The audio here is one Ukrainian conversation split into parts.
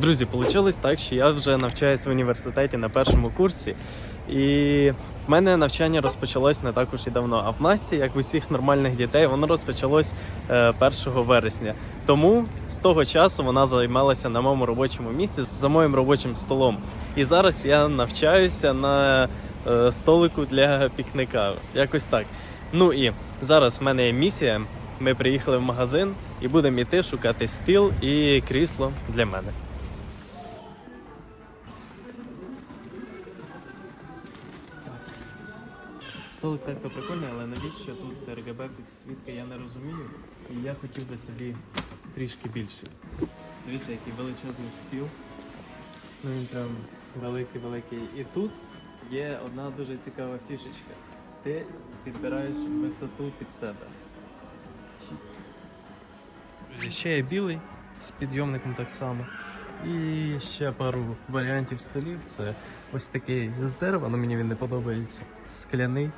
Друзі, вийшло так, що я вже навчаюсь в університеті на першому курсі, і в мене навчання розпочалось не так уж і давно. А в Насті, як у всіх нормальних дітей, воно розпочалось е, 1 вересня. Тому з того часу вона займалася на моєму робочому місці за моїм робочим столом. І зараз я навчаюся на е, столику для пікника. Якось так. Ну і зараз в мене є місія. Ми приїхали в магазин і будемо йти шукати стіл і крісло для мене. Столик так то прикольний, але навіщо тут РГБ підсвітка, я не розумію. І я хотів би собі трішки більший. Дивіться, який величезний стіл. Ну він прям великий-великий. І тут є одна дуже цікава фішечка. Ти підбираєш висоту під себе. Ще є білий з підйомником так само. І ще пару варіантів столів. Це ось такий з дерева, але мені він не подобається. Скляний.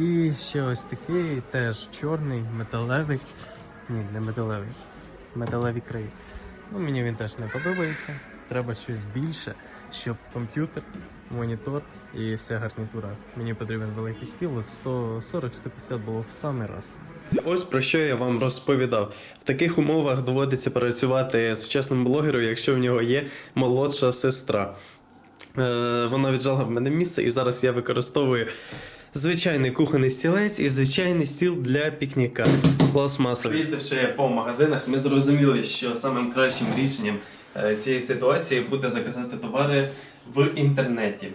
І ще ось такий теж чорний, металевий. Ні, не металевий. Металеві краї. Ну, мені він теж не подобається. Треба щось більше, щоб комп'ютер, монітор і вся гарнітура. Мені потрібен великий стіл. от 140-150 було в самий раз. Ось про що я вам розповідав. В таких умовах доводиться працювати сучасному блогеру, якщо в нього є молодша сестра. Е, вона віджала в мене місце, і зараз я використовую звичайний кухонний стілець і звичайний стіл для пікніка. Пластмасовий. Їздивши по магазинах, ми зрозуміли, що самим кращим рішенням е, цієї ситуації буде заказати товари в інтернеті.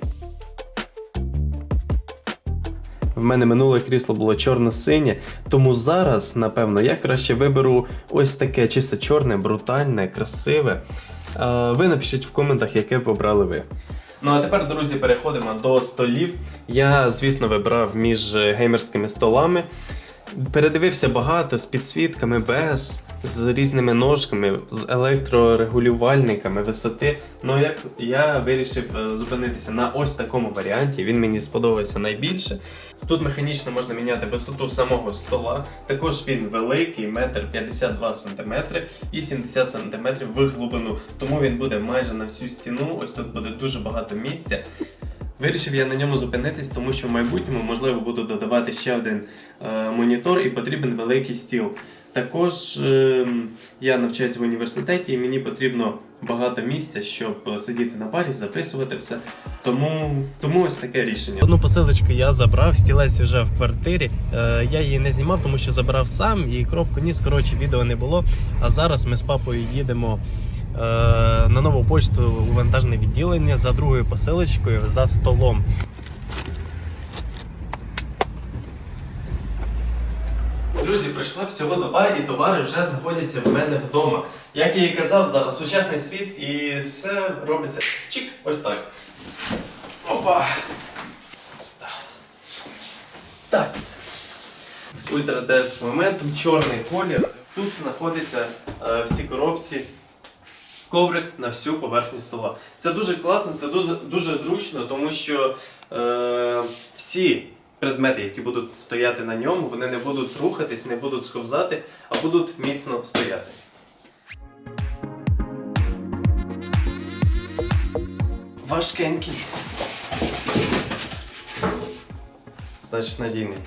В мене минуле крісло було чорно-синє, тому зараз, напевно, я краще виберу ось таке чисто чорне, брутальне, красиве. Е, Ви напишіть в коментах, яке б обрали ви. Ну а тепер, друзі, переходимо до столів. Я, звісно, вибрав між геймерськими столами. Передивився багато з підсвітками, без, з різними ножками, з електрорегулювальниками висоти. Ну як я вирішив е, зупинитися на ось такому варіанті. Він мені сподобався найбільше. Тут механічно можна міняти висоту самого стола. Також він великий, метр 52 см і 70 см в глибину. Тому він буде майже на всю стіну. Ось тут буде дуже багато місця. Вирішив я на ньому зупинитись, тому що в майбутньому можливо буду додавати ще один е, монітор і потрібен великий стіл. Також е, я навчаюся в університеті і мені потрібно багато місця, щоб сидіти на парі, записувати все. Тому, тому ось таке рішення. Одну посилочку я забрав, стілець вже в квартирі. Е, я її не знімав, тому що забрав сам і коробку ніс. Коротше, відео не було. А зараз ми з папою їдемо е, на нову почту у вантажне відділення за другою посилочкою за столом. Друзі, пройшла всього доба, і товари вже знаходяться в мене вдома. Як я і казав, зараз сучасний світ і все робиться чик, ось так. Опа. Такс. Ультра Momentum, чорний колір. Тут знаходиться е, в цій коробці коврик на всю поверхню стола. Це дуже класно, це дуже, дуже зручно, тому що е, всі предмети, які будуть стояти на ньому, вони не будуть рухатись, не будуть сковзати, а будуть міцно стояти. Важкенький. Значить, надійний.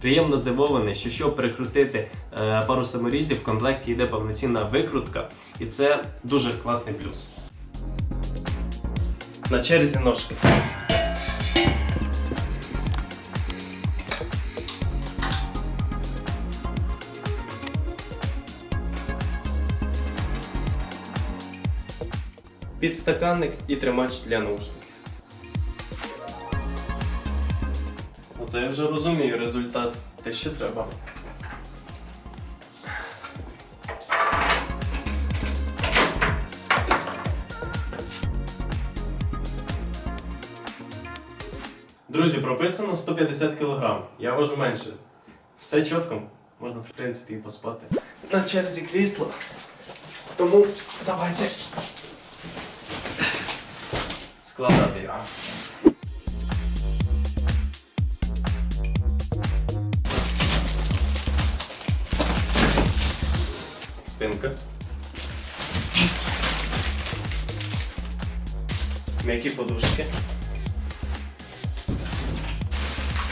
Приємно здивований, що щоб перекрутити е, пару саморізів, в комплекті йде повноцінна викрутка, і це дуже класний плюс. На черзі ножки. Підстаканник і тримач для наушників. Оце я вже розумію результат. Те, що треба. Друзі, прописано 150 кг. Я важу менше. Все чітко. Можна, в принципі, і поспати. На черзі крісло. Тому давайте складати його. Спинка. М'які подушки.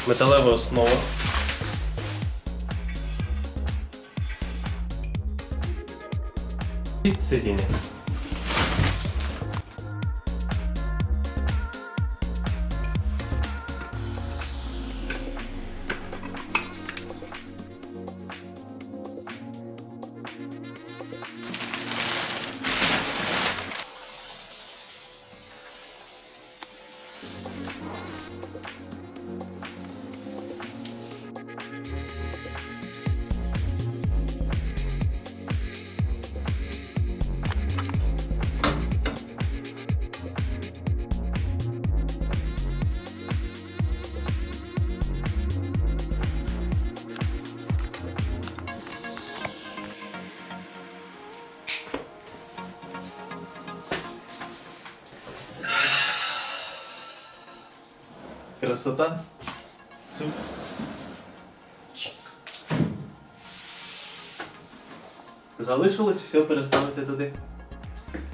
Металева основа. І сидіння. Красота. Чик. Залишилось все переставити туди.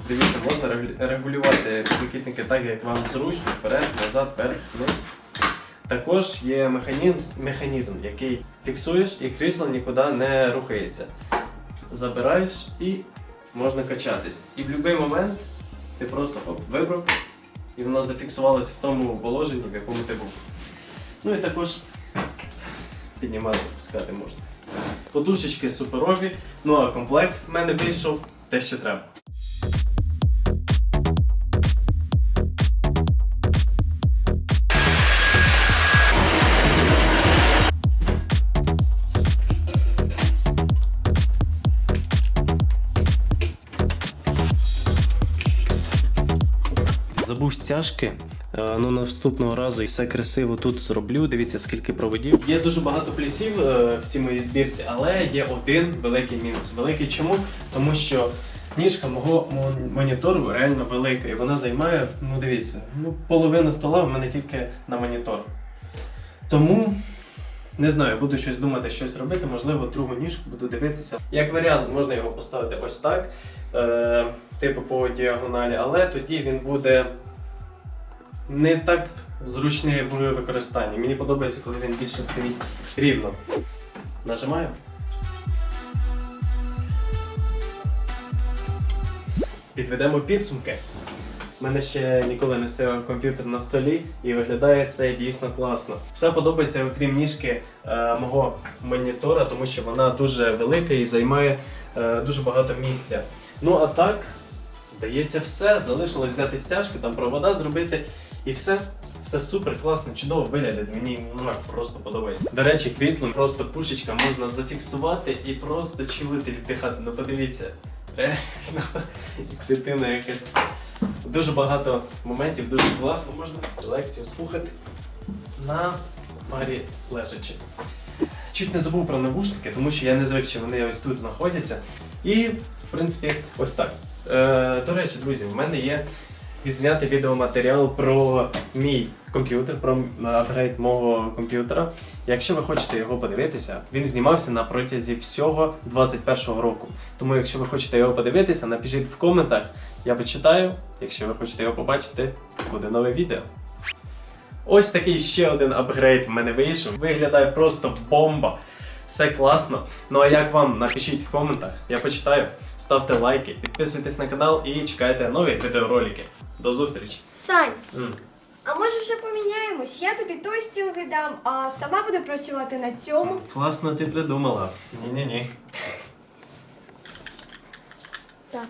Дивіться, можна регулювати підлокітники так, як вам зручно, вперед, назад, вверх, вниз. Також є механізм, механізм, який фіксуєш і крісло нікуди не рухається. Забираєш і можна качатись. І в будь-який момент ти просто оп, вибрав, і воно зафіксувалось в тому положенні, в якому ти був. Ну і також піднімати, пускати можна. Подушечки суперові, ну а комплект в мене вийшов те, що треба. Стяжки. Е, Ну, наступного разу і все красиво тут зроблю. Дивіться, скільки проводів. Є дуже багато плюсів е, в цій моїй збірці, але є один великий мінус. Великий чому? Тому що ніжка мого монітору реально велика, і вона займає, ну дивіться, ну, половина стола в мене тільки на монітор. Тому. Не знаю, буду щось думати, щось робити, можливо, другу ніжку буду дивитися. Як варіант, можна його поставити ось так, е, типу по діагоналі, але тоді він буде не так зручний в використанні. Мені подобається, коли він більше стоїть рівно. Нажимаю. Підведемо підсумки. У мене ще ніколи не стояв комп'ютер на столі і виглядає це дійсно класно. Все подобається, окрім ніжки е, мого монітора, тому що вона дуже велика і займає е, дуже багато місця. Ну а так, здається, все. Залишилось взяти стяжки, там провода зробити і все. Все супер, класно, чудово виглядає. Мені ну, просто подобається. До речі, кріслом просто пушечка можна зафіксувати і просто чилити, віддихати. Ну подивіться, реально дитина якась. Дуже багато моментів, дуже класно можна лекцію слухати на парі лежачи. Чуть не забув про навушники, тому що я не звик, що вони ось тут знаходяться. І, в принципі, ось так. Е, до речі, друзі, в мене є відзнятий відеоматеріал про мій комп'ютер, про апгрейд мого комп'ютера. Якщо ви хочете його подивитися, він знімався на протязі всього 21-го року. Тому, якщо ви хочете його подивитися, напишіть в коментах. Я почитаю. Якщо ви хочете його побачити, буде нове відео. Ось такий ще один апгрейд в мене вийшов. Виглядає просто бомба. Все класно. Ну а як вам? Напишіть в коментах, я почитаю. Ставте лайки, підписуйтесь на канал і чекайте нові відеоролики. До зустрічі! Сань, М. а може вже поміняємось? Я тобі той стіл віддам, а сама буду працювати на цьому. Класно ти придумала. Ні-ні-ні. Так.